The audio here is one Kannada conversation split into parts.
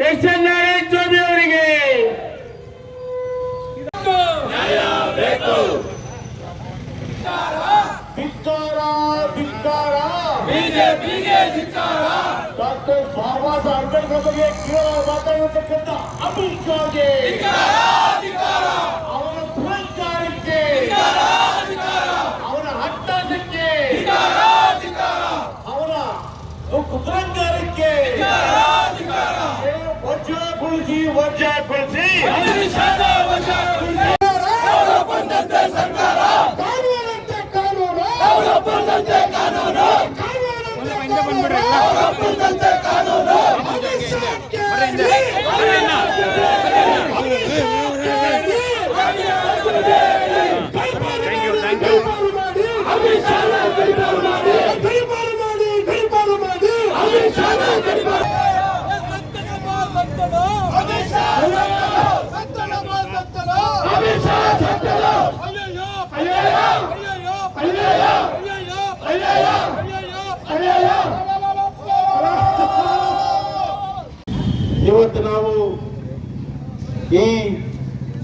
ನಾರಾಯಣ್ ಸ್ವಾಮಿ ಅವರಿಗೆ ಧಿಕ್ಕಾರ ಧಿಕ್ಕಾರ ಬಿಜೆಪಿಗೆ ಧಿಕ್ಕಾರ ಡಾಕ್ಟರ್ ಬಾಬಾ ಸಾಹೇಬ್ ಅಂಬೇಡ್ಕರ್ ಬಗ್ಗೆ ಕೇವಲ ಮಾತಾಡತಕ್ಕಂಥ ಅಮಿತ್ ಶಾಗೆ ಅವನ ವಜ್ರಗೊಳಿಸಿ ವಜ್ರಗೊಳಿಸಿ ಅಮಿಷಾದ ವಜಾಗೊಳಿಸಿ ಅವರ ಬಂದಂತೆ ಸರ್ಕಾರ ಕಾನೂನಂತೆ ಕಾನೂನು ಅವರ ಬಂದಂತೆ ಕಾನೂನು ಕಾನೂನಂತೆ ಅವರ ಬಂದಂತೆ ಕಾನೂನು ಅಮಿಷಾದ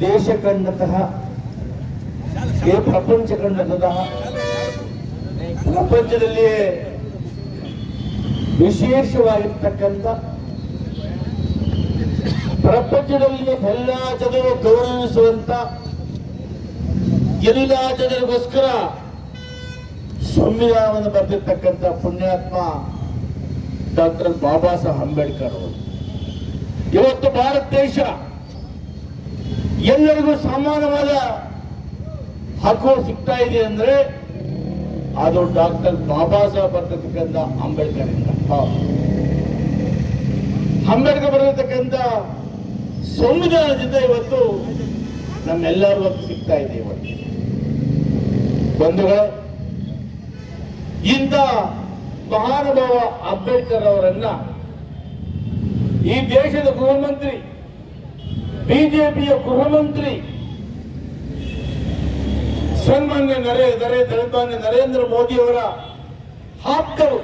ದೇಶ ಕಂಡಂತಹ ಪ್ರಪಂಚ ಕಂಡಂತಹ ಪ್ರಪಂಚದಲ್ಲಿಯೇ ವಿಶೇಷವಾಗಿರ್ತಕ್ಕಂಥ ಪ್ರಪಂಚದಲ್ಲಿ ಎಲ್ಲ ಜನರು ಗೌರವಿಸುವಂತ ಎಲ್ಲ ಜನರಿಗೋಸ್ಕರ ಸಂವಿಧಾನವನ್ನು ಬರೆದಿರ್ತಕ್ಕಂಥ ಪುಣ್ಯಾತ್ಮ ಡಾಕ್ಟರ್ ಬಾಬಾ ಸಾಹೇಬ್ ಅಂಬೇಡ್ಕರ್ ಅವರು. ಇವತ್ತು ಭಾರತ ದೇಶ ಎಲ್ಲರಿಗೂ ಸಮಾನವಾದ ಹಕ್ಕು ಸಿಗ್ತಾ ಇದೆ ಅಂದ್ರೆ ಅದು ಡಾಕ್ಟರ್ ಬಾಬಾ ಸಾಹೇಬ್ ಬರ್ತಕ್ಕಂಥ ಅಂಬೇಡ್ಕರ್ ಇಂದ ಅಂಬೇಡ್ಕರ್ ಬರತಕ್ಕಂಥ ಸಂವಿಧಾನದಿಂದ ಇವತ್ತು ನಮ್ಮೆಲ್ಲರಿಗೂ ಸಿಗ್ತಾ ಇದೆ ಇವತ್ತು. ಬಂಧುಗಳೇ, ಇಂಥ ಮಹಾನುಭಾವ ಅಂಬೇಡ್ಕರ್ ಅವರನ್ನ ಈ ದೇಶದ ಗೃಹ ಮಂತ್ರಿ ಬಿಜೆಪಿಯ ಗೃಹ ಮಂತ್ರಿ ಸನ್ಮಾನ್ಯ ನರೇಂದ್ರ ನರೇ ಸನ್ಮಾನ್ಯ ನರೇಂದ್ರ ಮೋದಿ ಅವರ ಆಪ್ತರು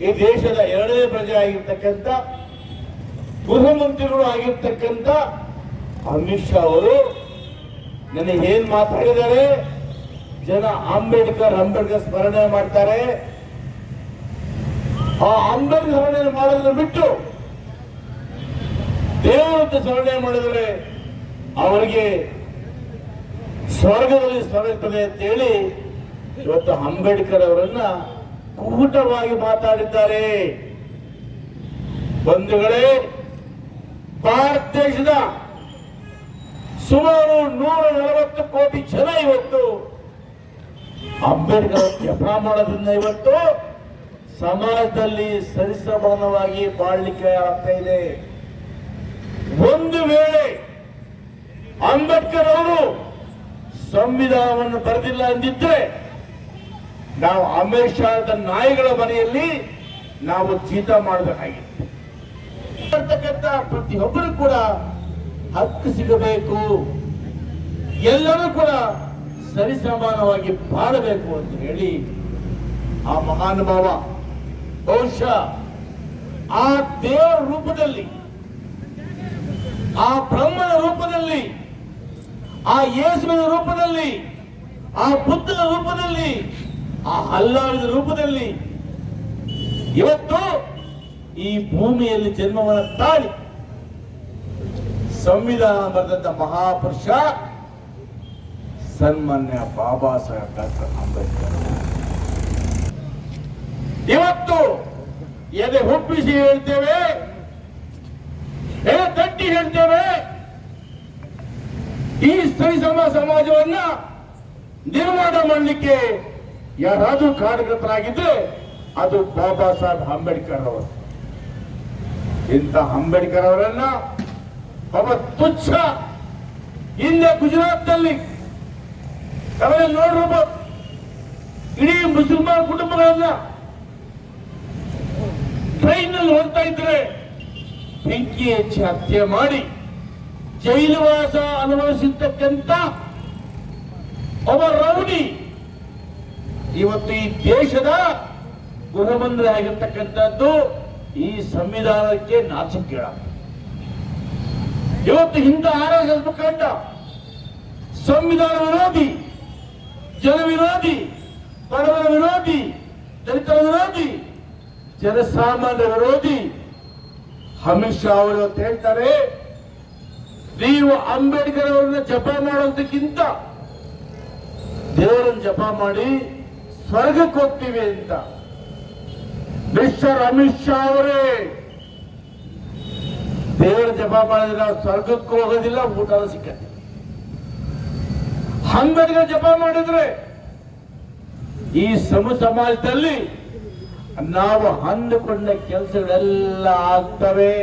ಈ ದೇಶದ ಎರಡನೇ ಪ್ರಜೆ ಆಗಿರ್ತಕ್ಕಂಥ ಗೃಹ ಮಂತ್ರಿಗಳು ಆಗಿರ್ತಕ್ಕಂಥ ಅಮಿತ್ ಶಾ ಅವರು ನನಗೆ ಏನ್ ಮಾತಾಡಿದ್ದಾರೆ? ಜನ ಅಂಬೇಡ್ಕರ್ ಅಂಬೇಡ್ಕರ್ ಸ್ಮರಣೆ ಮಾಡ್ತಾರೆ. ಆ ಅಂಬೇಡ್ಕರ್ ಸ್ಮರಣೆ ಮಾಡೋದನ್ನು ಬಿಟ್ಟು ದೇವರಂತ ಸ್ಮರಣೆ ಮಾಡಿದರೆ ಅವರಿಗೆ ಸ್ವರ್ಗದಲ್ಲಿ ಸ್ಥಳ ಇರ್ತದೆ ಅಂತ ಹೇಳಿ ಇವತ್ತು ಅಂಬೇಡ್ಕರ್ ಅವರನ್ನ ಕೂಟವಾಗಿ ಮಾತಾಡಿದ್ದಾರೆ. ಬಂಧುಗಳೇ, ಭಾರತ ದೇಶದ ಸುಮಾರು ನೂರ ನಲವತ್ತು ಕೋಟಿ ಜನ ಇವತ್ತು ಅಂಬೇಡ್ಕರ್ ಜಪ ಮಾಡೋದ್ರಿಂದ ಇವತ್ತು ಸಮಾಜದಲ್ಲಿ ಸರಿಸಮಾನವಾಗಿ ಬಾಳ್ಲಿಕ್ಕೆ ಆಗ್ತಾ ಇದೆ. ಒಂದು ವೇಳೆ ಅಂಬೇಡ್ಕರ್ ಅವರು ಸಂವಿಧಾನವನ್ನು ಬರೆದಿಲ್ಲ ಅಂದಿದ್ರೆ ನಾವು ಅಮಿತ್ ಶಾದ ನಾಯಿಗಳ ಮನೆಯಲ್ಲಿ ನಾವು ಜೀತ ಮಾಡಬೇಕಾಗಿತ್ತು. ಪ್ರತಿಯೊಬ್ಬರು ಕೂಡ ಹಕ್ಕು ಸಿಗಬೇಕು. ಎಲ್ಲರೂ ಕೂಡ ಸರಿಸಮಾನವಾಗಿ ಬಾಳಬೇಕು ಅಂತ ಹೇಳಿ ಆ ಮಹಾನುಭಾವ ಬಹುಶಃ ಆ ದೇವರ ರೂಪದಲ್ಲಿ ಆ ಬ್ರಹ್ಮನ ರೂಪದಲ್ಲಿ, ಆ ಯೇಸುವಿನ ರೂಪದಲ್ಲಿ, ಆ ಬುದ್ಧನ ರೂಪದಲ್ಲಿ, ಆ ಅಲ್ಲಾಡಿದ ರೂಪದಲ್ಲಿ ಇವತ್ತು ಈ ಭೂಮಿಯಲ್ಲಿ ಜನ್ಮವನ್ನು ತಾಳಿ ಸಂವಿಧಾನ ಬರೆದಂತ ಮಹಾಪುರುಷ ಸನ್ಮಾನ್ಯ ಬಾಬಾ ಸಾಹೇಬ್ ಡಾಕ್ಟರ್ ಅಂಬೇಡ್ಕರ್. ಇವತ್ತು ಎದೆ ಒಪ್ಪಿಸಿ ಹೇಳ್ತೇವೆ ಹೇಳ್ತೇವೆ ಈ ಸ್ತ್ರೀ ಸಮ ಸಮಾಜವನ್ನ ನಿರ್ಮಾಣ ಮಾಡಲಿಕ್ಕೆ ಯಾರಾದ್ರೂ ಕಾರ್ಯಕರ್ತರಾಗಿದ್ರೆ ಅದು ಬಾಬಾ ಸಾಹೇಬ್ ಅಂಬೇಡ್ಕರ್ ಅವರು. ಇಂಥ ಅಂಬೇಡ್ಕರ್ ಅವರನ್ನ ಒಬ್ಬ ತುಚ್ಛ ಹಿಂದೆ ಗುಜರಾತ್ನಲ್ಲಿ ತಾವೆಲ್ಲ ನೋಡಿರ್ಬೋದು ಇಡೀ ಮುಸಲ್ಮಾನ್ ಕುಟುಂಬಗಳನ್ನ ಟ್ರೈನ್ನಲ್ಲಿ ಹೋಗ್ತಾ ಇದ್ರೆ ಬೆಂಕಿ ಹಚ್ಚಿ ಹತ್ಯೆ ಮಾಡಿ ಜೈಲುವಾಸ ಅನುಭವಿಸಿರ್ತಕ್ಕಂಥ ಒಬ್ಬ ರೌಡಿ ಇವತ್ತು ಈ ದೇಶದ ಗೃಹಮಂತ್ರಿ ಆಗಿರ್ತಕ್ಕಂಥದ್ದು ಈ ಸಂವಿಧಾನಕ್ಕೆ ನಾಚಿಕೆಳ ಇವತ್ತು ಹಿಂದ ಆರೋಗ್ಯ ಮುಖಂಡ, ಸಂವಿಧಾನ ವಿರೋಧಿ, ಜನ ವಿರೋಧಿ ಬಡವರ ವಿರೋಧಿ, ದಲಿತರ ವಿರೋಧಿ ಜನಸಾಮಾನ್ಯ ವಿರೋಧಿ ಅಮಿತ್ ಶಾ ಅವರು ಅಂತ ಹೇಳ್ತಾರೆ. ನೀವು ಅಂಬೇಡ್ಕರ್ ಅವರನ್ನ ಜಪ ಮಾಡೋದಕ್ಕಿಂತ ದೇವರನ್ನು ಜಪ ಮಾಡಿ ಸ್ವರ್ಗಕ್ಕೆ ಹೋಗ್ತೀವಿ ಅಂತ. ಮಿಸ್ಟರ್ ಅಮಿತ್ ಶಾ ಅವರೇ, ದೇವರ ಜಪ ಮಾಡಿದ್ರೆ ನಾವು ಸ್ವರ್ಗಕ್ಕೂ ಹೋಗೋದಿಲ್ಲ, ಊಟ ಸಿಕ್ಕತ್ತೆ. ಅಂಬೇಡ್ಕರ್ ಜಪ ಮಾಡಿದ್ರೆ ಈ ಸಮ ಸಮಾಜದಲ್ಲಿ ನಾವು ಅಂದುಕೊಂಡ ಕೆಲಸಗಳೆಲ್ಲ ಆಗ್ತವೆ.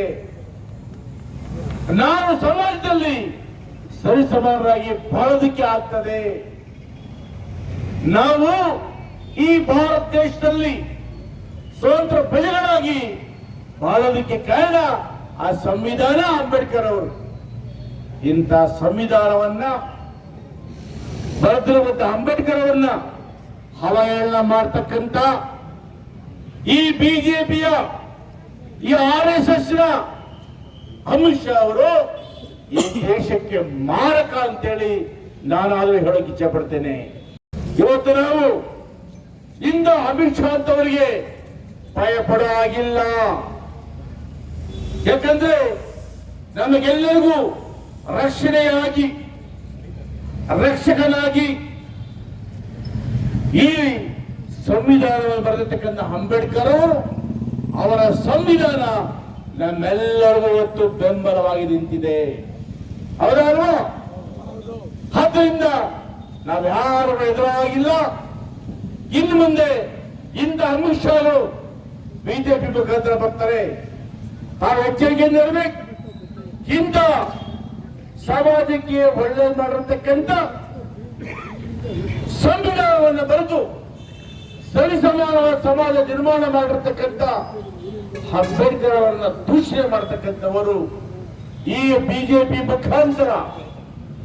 ನಾವು ಸಮಾಜದಲ್ಲಿ ಸರಿಸಮಾನರಾಗಿ ಬಾಳೋದಕ್ಕೆ ಆಗ್ತದೆ. ನಾವು ಈ ಭಾರತ ದೇಶದಲ್ಲಿ ಸ್ವತಂತ್ರ ಪ್ರಜೆಗಳಾಗಿ ಬಾಳೋದಕ್ಕೆ ಕಾರಣ ಆ ಸಂವಿಧಾನ ಅಂಬೇಡ್ಕರ್ ಅವರು. ಇಂಥ ಸಂವಿಧಾನವನ್ನ ಭದ್ರವಂತ ಅಂಬೇಡ್ಕರ್ ಅವರನ್ನ ಅವಹೇಳನ ಮಾಡ್ತಕ್ಕಂಥ ಈ ಬಿಜೆಪಿಯ, ಈ ಆರ್ ಎಸ್ ಎಸ್ನ ಅಮಿತ್ ಶಾ ಅವರು ಈ ದೇಶಕ್ಕೆ ಮಾರಕ ಅಂತೇಳಿ ನಾನಾದ್ರೂ ಹೇಳೋಕೆ ಇಚ್ಛೆ ಪಡ್ತೇನೆ. ಇವತ್ತು ನಾವು ಇಂದ ಅಮಿತ್ ಶಾ ಅಂತವರಿಗೆ ಭಯ ಪಡೋ ಹಾಗಿಲ್ಲ. ಯಾಕಂದ್ರೆ ನಮಗೆಲ್ಲರಿಗೂ ರಕ್ಷಣೆಯಾಗಿ, ರಕ್ಷಕನಾಗಿ ಈ ಸಂವಿಧಾನವನ್ನು ಬರೆದಿರ್ತಕ್ಕಂಥ ಅಂಬೇಡ್ಕರ್ ಅವರು, ಅವರ ಸಂವಿಧಾನ ನಮ್ಮೆಲ್ಲರಿಗೂ ಇವತ್ತು ಬೆಂಬಲವಾಗಿ ನಿಂತಿದೆ. ಹೌದಲ್ವಾ? ಆದ್ದರಿಂದ ನಾವು ಯಾರು ಎದುರಾಗಿಲ್ಲ. ಇನ್ನು ಮುಂದೆ ಇಂಥ ಶಾಗಳು ಬಿಜೆಪಿ ಮುಖಾಂತರ ಬರ್ತಾರೆ. ತಾವು ಎಚ್ಚರಿಕೆಯಿಂದ ಇರಬೇಕು ಇಂಥ ಸಮಾಜಕ್ಕೆ ಒಳ್ಳೇದು ಮಾಡಿರ್ತಕ್ಕಂಥ ಸಂವಿಧಾನವನ್ನು ಬರೆದು ಸರಿಸಮಾನವಾದ ಸಮಾಜ ನಿರ್ಮಾಣ ಮಾಡಿರ್ತಕ್ಕಂಥ ಅಂಬೇಡ್ಕರ್ ಅವರನ್ನ ದೂಷಣೆ ಮಾಡ್ತಕ್ಕಂಥವರು ಈ ಬಿಜೆಪಿ ಮುಖಾಂತರ,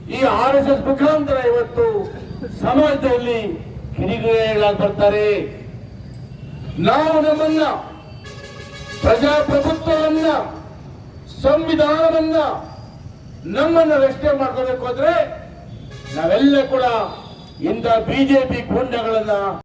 ಈ ಆರ್ ಎಸ್ ಎಸ್ ಮುಖಾಂತರ ಇವತ್ತು ಸಮಾಜದಲ್ಲಿ ಕಿಡಿಗೇಳಾಗಿ ಬರ್ತಾರೆ ನಾವು ನಮ್ಮನ್ನ ಪ್ರಜಾಪ್ರಭುತ್ವವನ್ನ, ಸಂವಿಧಾನವನ್ನ ನಮ್ಮನ್ನ ರಕ್ಷಣೆ ಮಾಡ್ಕೋಬೇಕು ಅಂದ್ರೆ ನಾವೆಲ್ಲ ಕೂಡ ಇಂಥ ಬಿಜೆಪಿ ಗೂಂಡಗಳನ್ನ